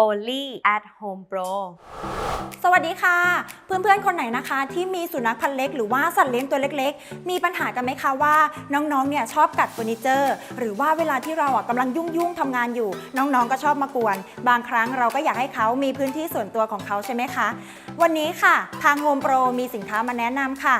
only at Home Pro สวัสดีค่ะ เพื่อนๆ คนไหนนะคะ ที่มีสุนัขพันธุ์เล็กหรือว่าสัตว์เลี้ยงตัวเล็ก ๆ มีปัญหากันไหมคะว่าน้องๆ เนี่ยชอบกัดเฟอร์นิเจอร์ หรือว่าเวลาที่เราอะกำลังยุ่งๆทำงานอยู่ น้องๆ ก็ชอบมากวน บางครั้งเราก็อยากให้เขามีพื้นที่ส่วนตัวของเขาใช่ไหมคะ วันนี้ค่ะ ทาง Home Pro มีสินค้ามาแนะนำค่ะ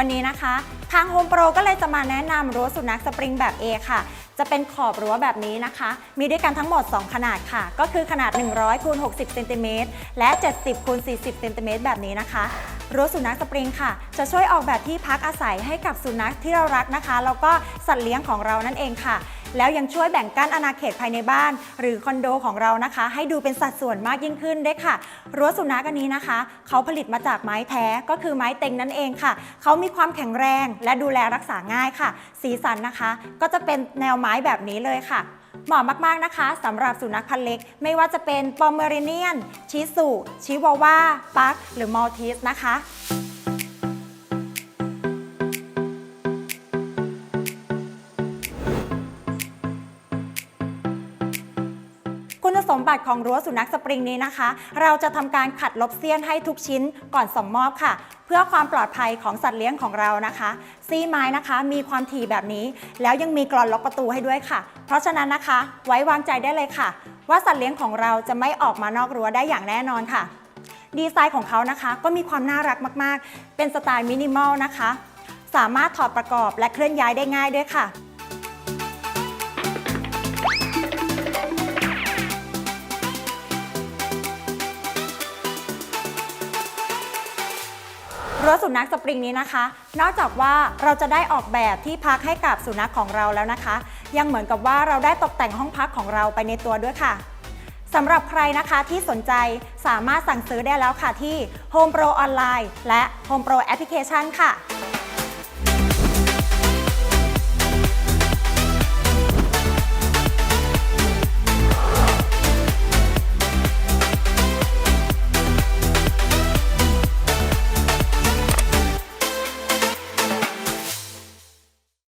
วันนี้นะคะ ทาง Home Pro ก็เลยจะมาแนะนำรั้วสุนัขสปริงแบบ A ค่ะ จะเป็นขอบรั้วแบบนี้นะคะ มีด้วยกันทั้งหมด 2 ขนาดค่ะ ก็คือขนาด 100คูณ60เซนติเมตรและ 70คูณ40เซนติเมตรแบบนี้นะคะรั้วสุนัขสปริงค่ะ จะช่วยออกแบบที่พักอาศัยให้กับสุนัขที่เรารักนะคะ แล้วก็สัตว์เลี้ยงของเรานั่นเองค่ะ แล้วยังช่วยแบ่งกั้นอาณาเขตภายในบ้าน หรือคอนโดของเรานะคะ ให้ดูเป็นสัดส่วนมากยิ่งขึ้นด้วยค่ะ รั้วสุนัขอันนี้นะคะ เขาผลิตมาจากไม้แท้ก็คือไม้เต็งนั่นเองค่ะ เขามีความแข็งแรงและดูแลรักษาง่ายค่ะ สีสันนะคะ ก็จะเป็นแนวไม้แบบนี้เลยค่ะเหมาะมากๆนะคะสำหรับสุนัขพันธุ์เล็ก ไม่ว่าจะเป็นปอมเมอริเนียน ชิสุ ชิวาวาปัก หรือมอลทิสนะคะ สมบัติของรั้วสุนัขสปริงนี้นะคะ เราจะทำการขัดลบเสี้ยนให้ทุกชิ้นก่อนส่งมอบค่ะ เพื่อความปลอดภัยของสัตว์เลี้ยงของเรานะคะ ซี่ไม้นะคะมีความถี่แบบนี้ แล้วยังมีกรอนล็อกประตูให้ด้วยค่ะ เพราะฉะนั้นนะคะ ไว้วางใจได้เลยค่ะ ว่าสัตว์เลี้ยงของเราจะไม่ออกมานอกรั้วได้อย่างแน่นอนค่ะ ดีไซน์ของเขานะคะ ก็มีความน่ารักมาก ๆ เป็นสไตล์มินิมอลนะคะ สามารถถอดประกอบและเคลื่อนย้ายได้ง่ายด้วยค่ะ รั้วสุนัขสปริงนี้นะคะ นอกจากว่าเราจะได้ออกแบบที่พักให้กับสุนัขของเราแล้วนะคะ ยังเหมือนกับว่าเราได้ตกแต่งห้องพักของเราไปในตัวด้วยค่ะสำหรับใครนะคะที่สนใจสามารถสั่งซื้อได้แล้วค่ะที่ Home Pro ออนไลน์และ Home Pro Application ค่ะ